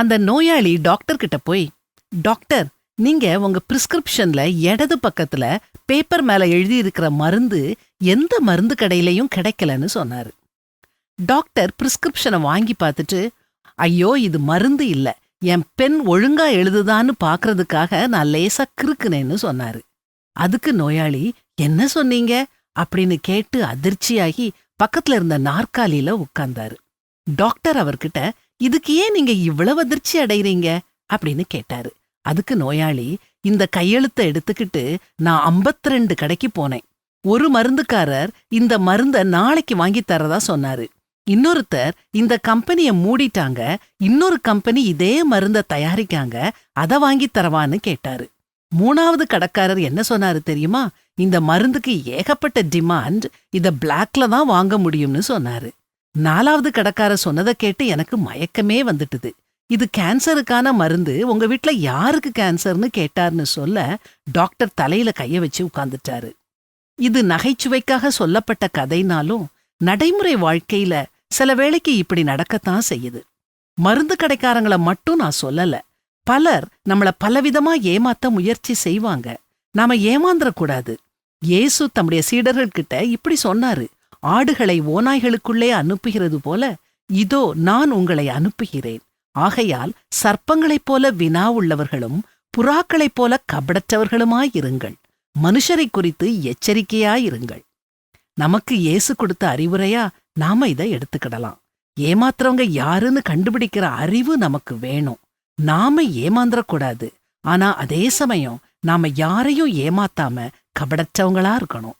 அந்த நோயாளி டாக்டர் கிட்ட போய் டாக்டர் நீங்க உங்க பிரிஸ்கிரிப்ஷன்ல இடது பக்கத்துல பேப்பர் மேல எழுதி இருக்கிற மருந்து எந்த மருந்து கடையிலயும் கிடைக்கலன்னு சொன்னாரு. டாக்டர் பிரிஸ்கிரிப்ஷனை வாங்கி பார்த்துட்டு ஐயோ இது மருந்து இல்ல. என் பெண் ஒழுங்கா எழுதுதான்னு பாக்குறதுக்காக நான் லேசா கிறுக்குனேன்னு சொன்னாரு. அதுக்கு நோயாளி என்ன சொன்னீங்க? அப்படின்னு கேட்டு அதிர்ச்சியாகி பக்கத்துல இருந்த நாற்காலியில உட்கார்ந்தாரு. டாக்டர் அவர்கிட்ட இதுக்கு ஏன் நீங்க இவ்வளவு அதிர்ச்சி அடைறீங்க அப்படின்னு கேட்டாரு. அதுக்கு நோயாளி இந்த கையெழுத்தை எடுத்துக்கிட்டு நான் 52 ரெண்டு கடைக்கு போனேன். ஒரு மருந்துக்காரர் இந்த மருந்த நாளைக்கு வாங்கி தரதா சொன்னாரு. இன்னொருத்தர் இந்த கம்பெனிய மூடிட்டாங்க. இன்னொரு கம்பெனி இதே மருந்த தயாரிக்காங்க. அத வாங்கி தரவான்னு கேட்டாரு. மூணாவது கடைக்காரர் என்ன சொன்னாரு தெரியுமா? இந்த மருந்துக்கு ஏகப்பட்ட டிமாண்ட். இத பிளாக்ல தான் வாங்க முடியும்னு சொன்னாரு. நாலாவது கடக்கார சொன்னதை கேட்டு எனக்கு மயக்கமே வந்துட்டுது. இது கேன்சருக்கான மருந்து உங்க வீட்ல யாருக்கு கேன்சர்னு கேட்டார்னு சொல்ல டாக்டர் தலையில கைய வச்சு உட்கார்ந்துட்டாரு. இது நகைச்சுவைக்காக சொல்லப்பட்ட கதைனாலும் நடைமுறை வாழ்க்கையில சில வேளைக்கு இப்படி நடக்கத்தான் செய்யுது. மருந்து கடைக்காரங்கள மட்டும் நான் சொல்லல. பலர் நம்மள பலவிதமா ஏமாத்த முயற்சி செய்வாங்க. நாம ஏமாந்துடக்கூடாது இயேசு தம்முடைய சீடர்கள் கிட்ட இப்படி சொன்னாரு. ஆடுகளை ஓநாய்களுக்குள்ளே அனுப்புகிறது போல இதோ நான் உங்களை அனுப்புகிறேன். ஆகையால் சர்ப்பங்களைப் போல வினா உள்ளவர்களும் புறாக்களைப் போல கபடற்றவர்களுமாயிருங்கள் மனுஷரை குறித்து எச்சரிக்கையாயிருங்கள் நமக்கு இயேசு கொடுத்த அறிவுரையா? நாம இதை எடுத்துக்கிடலாம். ஏமாத்துறவங்க யாருன்னு கண்டுபிடிக்கிற அறிவு நமக்கு வேணும். நாம ஏமாந்துடக்கூடாது ஆனா அதே சமயம் நாம யாரையும் ஏமாத்தாம கபடற்றவங்களா இருக்கணும்.